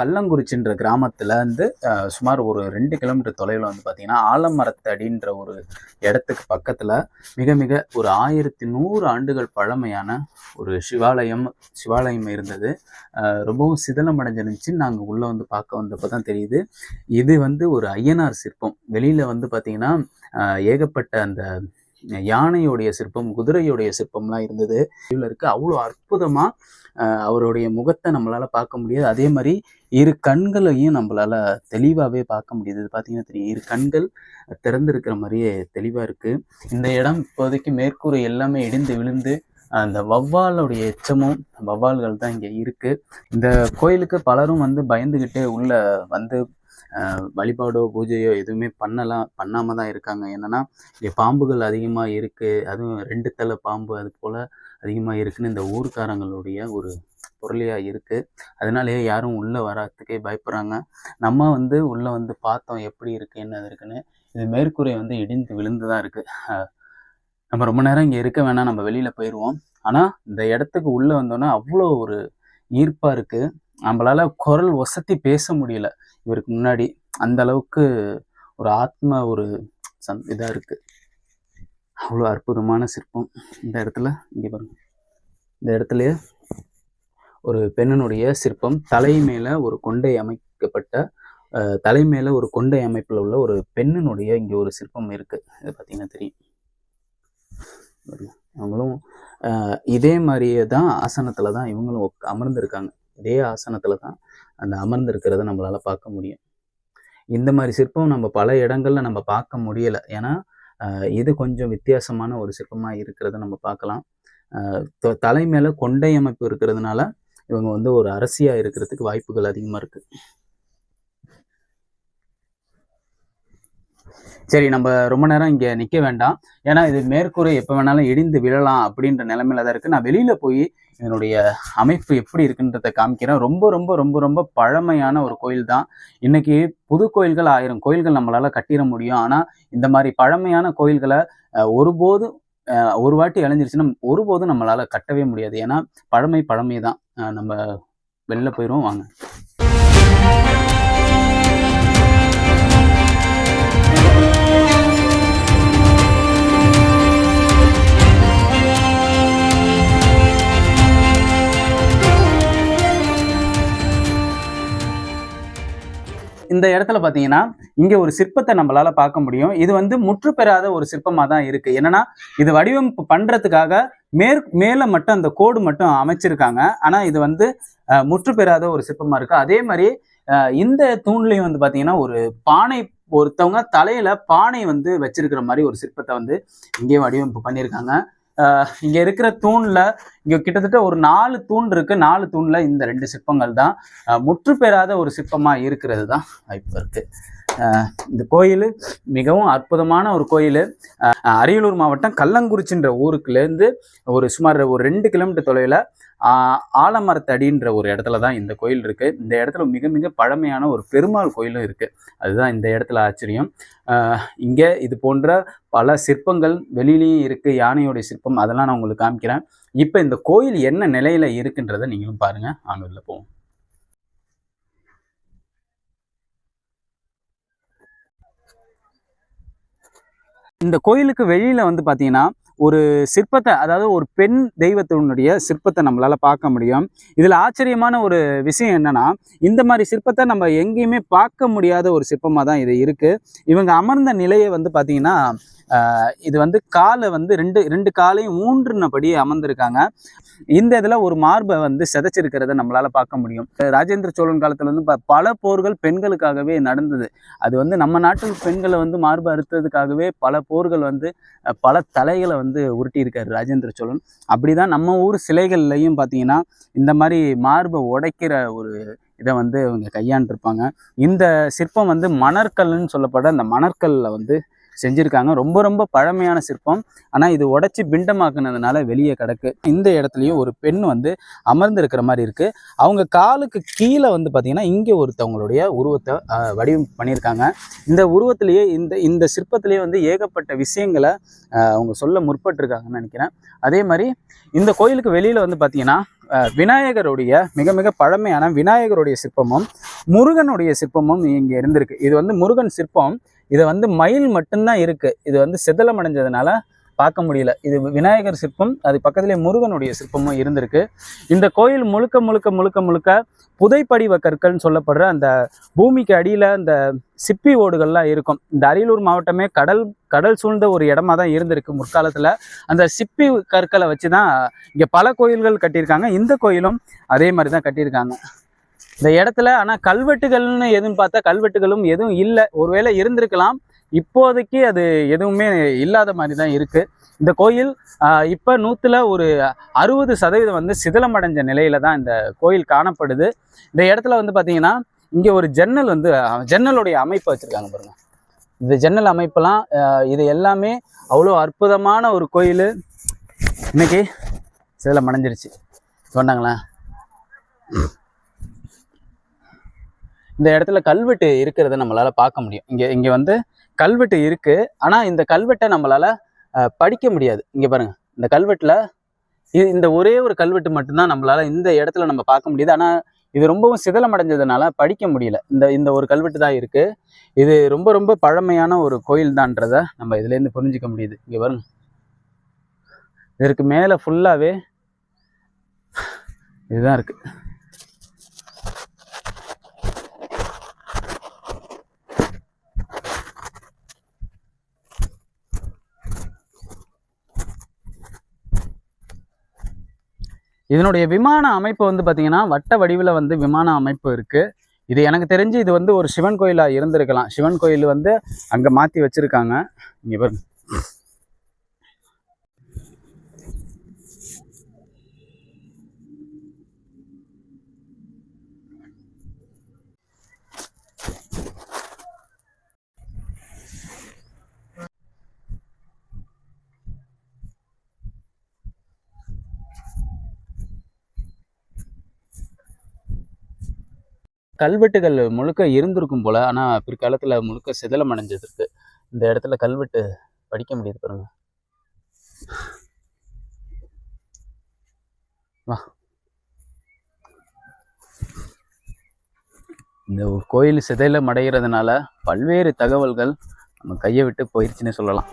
கல்லங்குறிச்சின்ற கிராமத்துல இருந்து சுமார் ஒரு ரெண்டு கிலோமீட்டர் தொலைவில் வந்து பார்த்தீங்கன்னா ஆலமரத்தடின்ற ஒரு இடத்துக்கு பக்கத்துல மிக மிக ஒரு ஆயிரத்தி நூறு ஆண்டுகள் பழமையான ஒரு சிவாலயம் சிவாலயம் இருந்தது. ரொம்பவும் சிதலம் அடைஞ்சிருந்துச்சு நாங்கள் உள்ளே வந்து பார்க்க வந்தப்போ தான் தெரியுது. இது வந்து ஒரு ஐயனார் சிற்பம். வெளியில் வந்து பார்த்தீங்கன்னா ஏகப்பட்ட அந்த யானையோடைய சிற்பம் குதிரையுடைய சிற்பம்லாம் இருந்தது. இதில் இருக்கு அவ்வளோ அற்புதமாக அவருடைய முகத்தை நம்மளால் பார்க்க முடியாது. அதே மாதிரி இரு கண்களையும் நம்மளால் தெளிவாகவே பார்க்க முடியுது. இது பார்த்தீங்கன்னா தெரியும். இரு கண்கள் திறந்திருக்கிற மாதிரியே தெளிவாக இருக்குது இந்த இடம் இப்போதைக்கு மேற்கூரை எல்லாமே இடிந்து விழுந்து அந்த வவ்வாலுடைய எச்சமும் வவ்வால்கள் தான் இங்கே இருக்குது இந்த கோயிலுக்கு பலரும் வந்து பயந்துக்கிட்டே உள்ளே வந்து வழிபாடோ பூஜையோ எதுவுமே பண்ணலாம் பண்ணாமல் தான் இருக்காங்க. என்னென்னா இங்கே பாம்புகள் அதிகமாக இருக்குது அதுவும் ரெண்டு தலை பாம்பு அது போல் அதிகமாக இருக்குன்னு இந்த ஊர்க்காரங்களுடைய ஒரு பொருளியாக இருக்குது அதனாலேயே யாரும் உள்ளே வராதுக்கே பயப்படுறாங்க. நம்ம வந்து உள்ளே வந்து பார்த்தோம் எப்படி இருக்குது என்ன இருக்குன்னு இது மேற்கூரை வந்து இடிந்து விழுந்து தான் இருக்குது நம்ம ரொம்ப நேரம் இங்கே இருக்க வேணாம். நம்ம வெளியில் போயிடுவோம் ஆனால் இந்த இடத்துக்கு உள்ளே வந்தோன்னா அவ்வளோ ஒரு ஈர்ப்பாக இருக்குது நம்மளால் குரல் ஒசத்தி பேச முடியல. இவருக்கு முன்னாடி அந்த அளவுக்கு ஒரு ஆத்ம ஒரு சந் இதாக இருக்கு. அவ்வளோ அற்புதமான சிற்பம். இந்த இடத்துல இங்கே பாருங்க. இந்த இடத்துலயே ஒரு பெண்ணனுடைய சிற்பம் தலை மேல ஒரு கொண்டை அமைக்கப்பட்ட தலை மேல ஒரு கொண்டை அமைப்பில் உள்ள ஒரு பெண்ணினுடைய இங்க ஒரு சிற்பம் இருக்கு. இது பார்த்தீங்கன்னா தெரியும். அவங்களும் இதே மாதிரியே தான் ஆசனத்துல தான் இவங்களும் அமர்ந்திருக்காங்க. இதே ஆசனத்தில் தான் அந்த அமர்ந்திருக்கிறத நம்மளால் பார்க்க முடியும். இந்த மாதிரி சிற்பம் நம்ம பல இடங்களில் நம்ம பார்க்க முடியலை. ஏன்னா இது கொஞ்சம் வித்தியாசமான ஒரு சிற்பமாக இருக்கிறத நம்ம பார்க்கலாம். த- தலை மேலே கொண்டை அமைப்பு இருக்கிறதுனால இவங்க வந்து ஒரு அரசியாக இருக்கிறதுக்கு வாய்ப்புகள் அதிகமாக இருக்குது சரி நம்ம ரொம்ப நேரம் இங்கே நிற்க வேண்டாம். ஏன்னா இது மேற்கூரை எப்போ வேணாலும் இடிந்து விழலாம் அப்படின்ற நிலைமையில தான் இருக்குது நான் வெளியில் போய் இதனுடைய அமைப்பு எப்படி இருக்குன்றத காமிக்கிறேன். ரொம்ப ரொம்ப ரொம்ப ரொம்ப பழமையான ஒரு கோயில் தான். இன்னைக்கு புது கோயில்கள் ஆயிரம் கோயில்கள் நம்மளால கட்டிட முடியும். ஆனா இந்த மாதிரி பழமையான கோயில்களை அஹ், ஒருபோதும் ஒரு வாட்டி இழந்துருச்சுன்னா ஒருபோதும் நம்மளால கட்டவே முடியாது. ஏன்னா பழமை பழமை தான் நம்ம வெளில போயிடுவோம் வாங்க. இந்த இடத்துல பார்த்தீங்கன்னா இங்கே ஒரு சிற்பத்தை நம்மளால பார்க்க முடியும். இது வந்து முற்று பெறாத ஒரு சிற்பமாக தான் இருக்கு. என்னன்னா இது வடிவமைப்பு பண்றதுக்காக மேற் மேலே மட்டும் அந்த கோடு மட்டும் அமைச்சிருக்காங்க. ஆனால் இது வந்து முற்று பெறாத ஒரு சிற்பமாக இருக்கு. அதே மாதிரி இந்த தூண்லையும் வந்து பார்த்தீங்கன்னா ஒரு பானை ஒருத்தவங்க தலையில பானை வந்து வச்சிருக்கிற மாதிரி ஒரு சிற்பத்தை வந்து இங்கேயும் வடிவமைப்பு பண்ணியிருக்காங்க இங்க இருக்கிற தூண்ல இங்க கிட்டத்தட்ட ஒரு நாலு தூண் இருக்கு. நாலு தூண்ல இந்த ரெண்டு சிற்பங்கள் தான். முற்று பெறாத ஒரு சிற்பமா இருக்கிறது தான் வாய்ப்பு இருக்கு. இந்த கோயில் மிகவும் அற்புதமான ஒரு கோயில். அரியலூர் மாவட்டம் கள்ளங்குறிச்சின்ற ஊருக்குலேருந்து ஒரு சுமார் ஒரு ரெண்டு கிலோமீட்டர் தொலைவில் ஆலமரத்தடின்ற ஒரு இடத்துல தான் இந்த கோயில் இருக்கு. இந்த இடத்துல மிக மிக பழமையான ஒரு பெருமாள் கோயிலும் இருக்கு. அதுதான் இந்த இடத்துல ஆச்சரியம். இங்கே இது போன்ற பல சிற்பங்கள் வெளியிலையும் இருக்கு. யானையோடைய சிற்பம் அதெல்லாம் நான் உங்களுக்கு காமிக்கிறேன். இப்போ இந்த கோயில் என்ன நிலையில இருக்குன்றதை நீங்களும் பாருங்க. அங்க உள்ள போவோம். இந்த கோயிலுக்கு வெளியில வந்து பார்த்தீங்கன்னா ஒரு சிற்பத்தை அதாவது ஒரு பெண் தெய்வத்தினுடைய சிற்பத்தை நம்மளால் பார்க்க முடியும். இதில் ஆச்சரியமான ஒரு விஷயம் என்னன்னா இந்த மாதிரி சிற்பத்தை நம்ம எங்கேயுமே பார்க்க முடியாத ஒரு சிற்பமாக தான் இது இருக்குது இவங்க அமர்ந்த நிலையை வந்து பார்த்திங்கன்னா இது வந்து காலை வந்து ரெண்டு ரெண்டு காலையும் ஊன்றுனபடி அமர்ந்திருக்காங்க. இந்த இதில் ஒரு மார்பை வந்து சிதைச்சிருக்கிறத நம்மளால் பார்க்க முடியும். ராஜேந்திர சோழன் காலத்தில் வந்து ப- பல போர்கள் பெண்களுக்காகவே நடந்தது. அது வந்து நம்ம நாட்டில் பெண்களை வந்து மார்பு அறுத்ததுக்காகவே பல போர்கள் வந்து பல தலைகளை வந்து உருட்டி உருட்டியிருக்காரு ராஜேந்திர சோழன். அப்படிதான் நம்ம ஊர் சிலைகள்லையும் பார்த்தீங்கன்னா இந்த மாதிரி மார்பை உடைக்கிற ஒரு இதை வந்து இவங்க கையாண்டிருப்பாங்க. இந்த சிற்பம் வந்து மணற்கல்னு சொல்லப்பட அந்த மணற்கல்ல வந்து செஞ்சுருக்காங்க. ரொம்ப ரொம்ப பழமையான சிற்பம். ஆனால் இது உடச்சி பிண்டமாக்குனதுனால வெளியே கிடக்கு. இந்த இடத்துலையும் ஒரு பெண் வந்து அமர்ந்து இருக்கிற மாதிரி இருக்குது அவங்க காலுக்கு கீழே வந்து பார்த்திங்கன்னா இங்கே ஒருத்தவங்களுடைய உருவத்தை வடிவம் பண்ணியிருக்காங்க. இந்த உருவத்திலேயே இந்த இந்த சிற்பத்திலேயே வந்து ஏகப்பட்ட விஷயங்களை அவங்க சொல்ல முற்பட்டிருக்காங்கன்னு நினைக்கிறேன். அதே மாதிரி இந்த கோயிலுக்கு வெளியில் வந்து பார்த்திங்கன்னா விநாயகருடைய மிக மிக பழமையான விநாயகருடைய சிற்பமும் முருகனுடைய சிற்பமும் இங்கே இருந்திருக்கு. இது வந்து முருகன் சிற்பம். இது வந்து மயில் மட்டும்தான் இருக்கு. இது வந்து சிதலம் அடைஞ்சதுனால பார்க்க முடியல. இது விநாயகர் சிற்பம் அது பக்கத்துலேயே முருகனுடைய சிற்பமும் இருந்திருக்கு. இந்த கோயில் முழுக்க முழுக்க முழுக்க முழுக்க புதைப்படிவ கற்கள்னு சொல்லப்படுற அந்த பூமிக்கு அடியில் அந்த சிப்பி ஓடுகள்லாம் இருக்கும். இந்த அரியலூர் மாவட்டமே கடல் கடல் சூழ்ந்த ஒரு இடமா தான் இருந்திருக்கு முற்காலத்தில். அந்த சிப்பி கற்களை வச்சு தான் இங்கே பல கோயில்கள் கட்டியிருக்காங்க. இந்த கோயிலும் அதே மாதிரி தான் கட்டியிருக்காங்க. இந்த இடத்துல ஆனால் கல்வெட்டுகள்னு எதுவும் பார்த்தா கல்வெட்டுகளும் எதுவும் இல்லை. ஒருவேளை இருந்திருக்கலாம். இப்போதைக்கு அது எதுவுமே இல்லாத மாதிரி தான் இருக்குது இந்த கோயில் இப்போ நூற்றில் ஒரு அறுபது சதவீதம் வந்து சிதிலமடைஞ்ச நிலையில தான் இந்த கோயில் காணப்படுது. இந்த இடத்துல வந்து பார்த்தீங்கன்னா இங்கே ஒரு ஜன்னல் வந்து ஜன்னலுடைய அமைப்பு வச்சுருக்காங்க பாருங்க. இந்த ஜன்னல் அமைப்பெல்லாம் இது எல்லாமே அவ்வளோ அற்புதமான ஒரு கோயில். இன்னைக்கு சிதிலம் அடைஞ்சிருச்சு சொன்னாங்களா? இந்த இடத்துல கல்வெட்டு இருக்கிறத நம்மளால் பார்க்க முடியும். இங்கே இங்கே வந்து கல்வெட்டு இருக்குது ஆனால் இந்த கல்வெட்டை நம்மளால் படிக்க முடியாது. இங்கே பாருங்கள் இந்த கல்வெட்டில் இது இந்த ஒரே ஒரு கல்வெட்டு மட்டும்தான் நம்மளால் இந்த இடத்துல நம்ம பார்க்க முடியுது. ஆனால் இது ரொம்பவும் சிதலம் அடைஞ்சதுனால படிக்க முடியல. இந்த இந்த ஒரு கல்வெட்டு தான் இருக்குது இது ரொம்ப ரொம்ப பழமையான ஒரு கோயில் தான்றத நம்ம இதுலேருந்து புரிஞ்சிக்க புரிஞ்சுக்க முடியுது. இங்கே பாருங்க. இதற்கு மேலே ஃபுல்லாகவே இதுதான் இருக்குது இதனுடைய விமான அமைப்பு வந்து பார்த்தீங்கன்னா வட்ட வடிவில் வந்து விமான அமைப்பு இருக்குது இது எனக்கு தெரிஞ்சு இது வந்து ஒரு சிவன் கோயிலாக இருந்திருக்கலாம். சிவன் கோயில் வந்து அங்கே மாற்றி வச்சுருக்காங்க. இங்கே பாருங்க. கல்வெட்டுகள் முழுக்க இருந்திருக்கும் போல ஆனால் பிற்காலத்தில் முழுக்க சிதலம் அடைஞ்சதுக்கு இந்த இடத்துல கல்வெட்டு படிக்க முடியுது பாருங்க. வா. இந்த ஒரு கோயில் சிதைலம் அடைகிறதுனால பல்வேறு தகவல்கள் நம்ம கையை விட்டு போயிடுச்சுன்னே சொல்லலாம்.